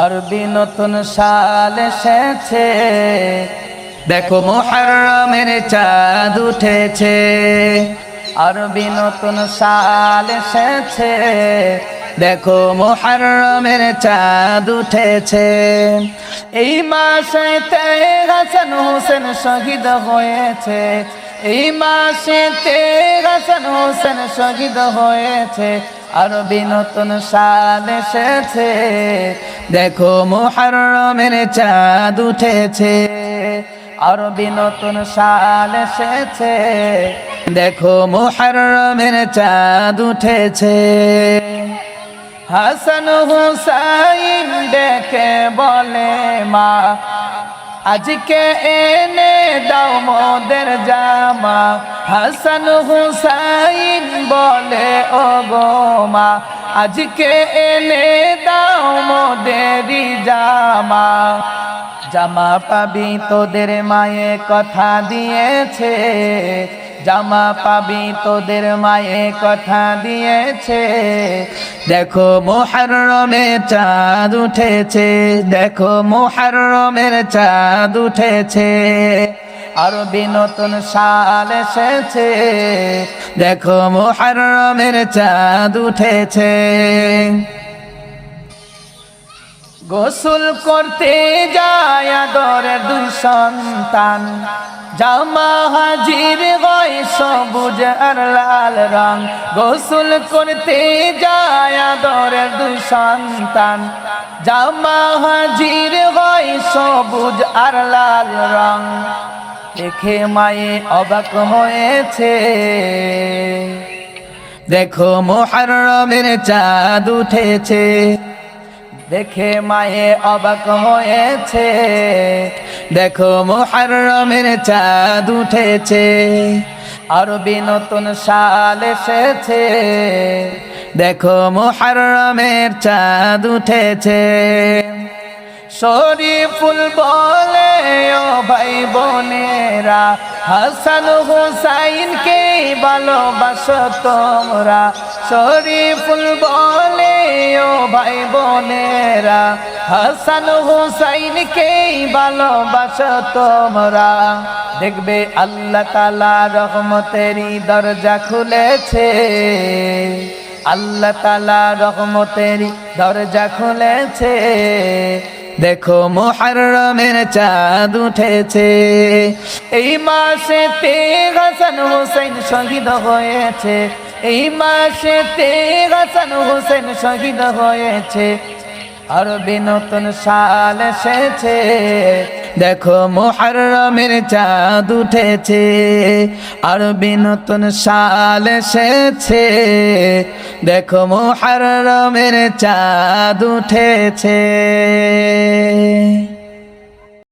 আরবি নতুন সাল এসেছে। দেখো মোহরমের চাঁদ উঠেছে। আরবি নতুন সাল এসেছে। দেখো মোহরমের চাঁদ উঠেছে। এই মাসেতে হাসান হোসেন শহীদ হয়েছে। এই মাসে মাসেতে হাসান হোসেন শহীদ হয়েছে, আরবি নতুন সাল এসেছে। দেখো মোহরমের চাঁদ উঠেছে, আরবি নতুন সাল এসেছে। দেখো মোহরমের চাঁদ উঠেছে। হাসান হুসাইন ডেকে বলে মা আজকে এনে দাও মোদের জামা। হাসান হুসাইন বলে ও গোমা আজকে এনে দাও মোদেরই জামা। জামা পাবি তোদের মায়ে কথা দিয়েছে। জামা পাবি তোদের মায়ে কথা দিয়েছে। দেখো মোহরমে চাঁদ উঠেছে, দেখো মোহরমের চাঁদ উঠেছে। আরবি নতুন সাল এসেছে, দেখো মোহরমের চাঁদ উঠেছে। গোসল করতে যায় দুই সন্তান। জামা হাজির হয় সবুজ আর লাল রং। গোসল করতে যায় আদরের দুই সন্তান। জামা হাজির হয় সবুজ আর লাল রং। দেখে মায়ে অবাক হয়েছে। দেখো মোহার মোহরমের চাঁদ উঠেছে। দেখে মায়ে অবাক হয়েছে। দেখো মোহরমের চাঁদ উঠেছে, আরবি নতুন সাল এসেছে। দেখো মোহরমের চাঁদ উঠেছে। শরীফুল বলে, ও ভাই বোনেরা, হাসান হুসাইনকে ভালোবাসো তোমরা। শরীফুল বলে ও ভাই বোনেরা হাসান হুসাইনকে ভালোবাসো তোমরা। দেখবে আল্লাহ তালা রহমতেরই দরজা খুলেছে। আল্লাহ তালা রহমতেরই দরজা খুলেছে। দেখো মোহরমের চাঁদ উঠেছে। এই মাসে তে হাসান হোসেন শহীদ হয়েছে। এই মাসে তে হাসান হোসেন শহীদ হয়েছে আরবি নতুন সাল এসেছে। দেখো মোহরমের চাঁদ উঠেছে আরবি নতুন সাল এসেছে। দেখো মোহরমের চাঁদ উঠেছে।